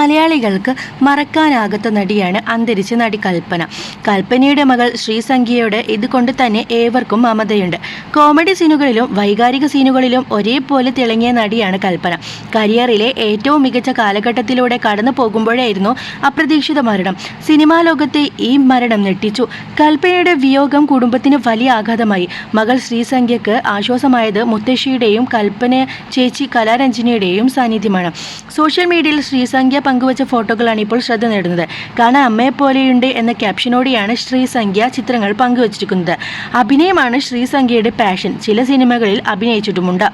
മലയാളികൾക്ക് മറക്കാനാകാത്ത നടിയാണ് അന്തരിച്ച നടി കൽപ്പന. കൽപ്പനയുടെ മകൾ ശ്രീസംഖ്യയോട് ഇതുകൊണ്ട് തന്നെ ഏവർക്കും മമതയുണ്ട്. കോമഡി സീനുകളിലും വൈകാരിക സീനുകളിലും ഒരേപോലെ തിളങ്ങിയ നടിയാണ് കൽപ്പന. കരിയറിലെ ഏറ്റവും മികച്ച കാലഘട്ടത്തിലൂടെ കടന്നു പോകുമ്പോഴായിരുന്നു അപ്രതീക്ഷിത മരണം. സിനിമാ ലോകത്തെ ഈ മരണം ഞെട്ടിച്ചു. കൽപ്പനയുടെ വിയോഗം കുടുംബത്തിന് വലിയ ആഘാതമായി. മകൾ ശ്രീസംഖ്യക്ക് ആശ്വാസമായത് മുത്തശ്ശിയുടെയും കൽപ്പന ചേച്ചി കലാരഞ്ജനിയുടെയും സാന്നിധ്യമാണ്. സോഷ്യൽ മീഡിയയിൽ ശ്രീസംഖ്യ പങ്കുവച്ച ഫോട്ടോകളാണ് ഇപ്പോൾ ശ്രദ്ധ നേടുന്നത്. കാണാൻ അമ്മയെപ്പോലെയുണ്ട് എന്ന ക്യാപ്ഷനോടെയാണ് ശ്രീസംഖ്യ ചിത്രങ്ങൾ പങ്കുവച്ചിരിക്കുന്നത്. അഭിനയമാണ് ശ്രീസംഖ്യയുടെ പാഷൻ ചില സിനിമകളിൽ അഭിനയിച്ചിട്ടുമുണ്ട്.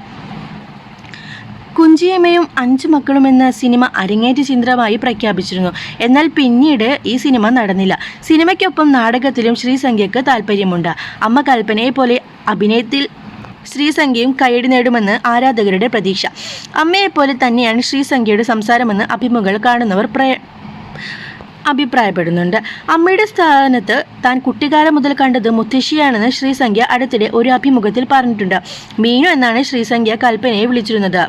കുഞ്ചിയമ്മയും അഞ്ചു മക്കളും എന്ന സിനിമ അരങ്ങേറ്റ ചിത്രമായി പ്രഖ്യാപിച്ചിരുന്നു. എന്നാൽ പിന്നീട് ഈ സിനിമ നടന്നില്ല. സിനിമയ്ക്കൊപ്പം നാടകത്തിലും ശ്രീസംഖ്യക്ക് താല്പര്യമുണ്ട്. അമ്മ കൽപ്പനയെ പോലെ അഭിനയത്തിൽ ശ്രീസംഖ്യയും കൈയടി നേടുമെന്ന് ആരാധകരുടെ പ്രതീക്ഷ. അമ്മയെപ്പോലെ തന്നെയാണ് ശ്രീസംഖ്യയുടെ സംസാരമെന്ന് അഭിമുഖങ്ങൾ കാണുന്നവർ പ്രയ അഭിപ്രായപ്പെടുന്നുണ്ട്. അമ്മയുടെ സ്ഥാനത്ത് താൻ കുട്ടിക്കാലം മുതൽ കണ്ടത് മുത്തശ്ശിയാണെന്ന് ശ്രീസംഖ്യ അടുത്തിടെ ഒരു അഭിമുഖത്തിൽ പറഞ്ഞിട്ടുണ്ട്. മീനു എന്നാണ് ശ്രീസംഖ്യ കൽപ്പനയെ വിളിച്ചിരുന്നത്.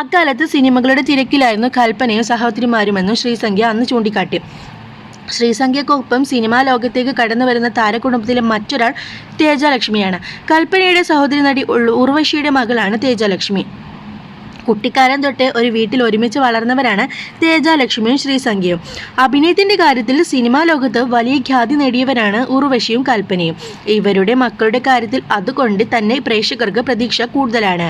അക്കാലത്ത് സിനിമകളുടെ തിരക്കിലായിരുന്നു കൽപ്പനയും സഹോദരിമാരുമെന്നും ശ്രീസംഖ്യ അന്ന് ചൂണ്ടിക്കാട്ടി. ശ്രീസംഖ്യക്കൊപ്പം സിനിമാ ലോകത്തേക്ക് കടന്നു വരുന്ന താരകുടുംബത്തിലെ മറ്റൊരാൾ തേജലക്ഷ്മിയാണ്. കൽപ്പനയുടെ സഹോദരി നടി ഉർവശിയുടെ മകളാണ് തേജലക്ഷ്മി. കുട്ടിക്കാലം തൊട്ട് ഒരു വീട്ടിൽ ഒരുമിച്ച് വളർന്നവരാണ് തേജാലക്ഷ്മിയും ശ്രീസംഖ്യയും. അഭിനയത്തിന്റെ കാര്യത്തിൽ സിനിമാ ലോകത്ത് വലിയ ഖ്യാതി നേടിയവരാണ് ഉർവശിയും കൽപ്പനയും. ഇവരുടെ മക്കളുടെ കാര്യത്തിൽ അതുകൊണ്ട് തന്നെ പ്രേക്ഷകർക്ക് പ്രതീക്ഷ കൂടുതലാണ്.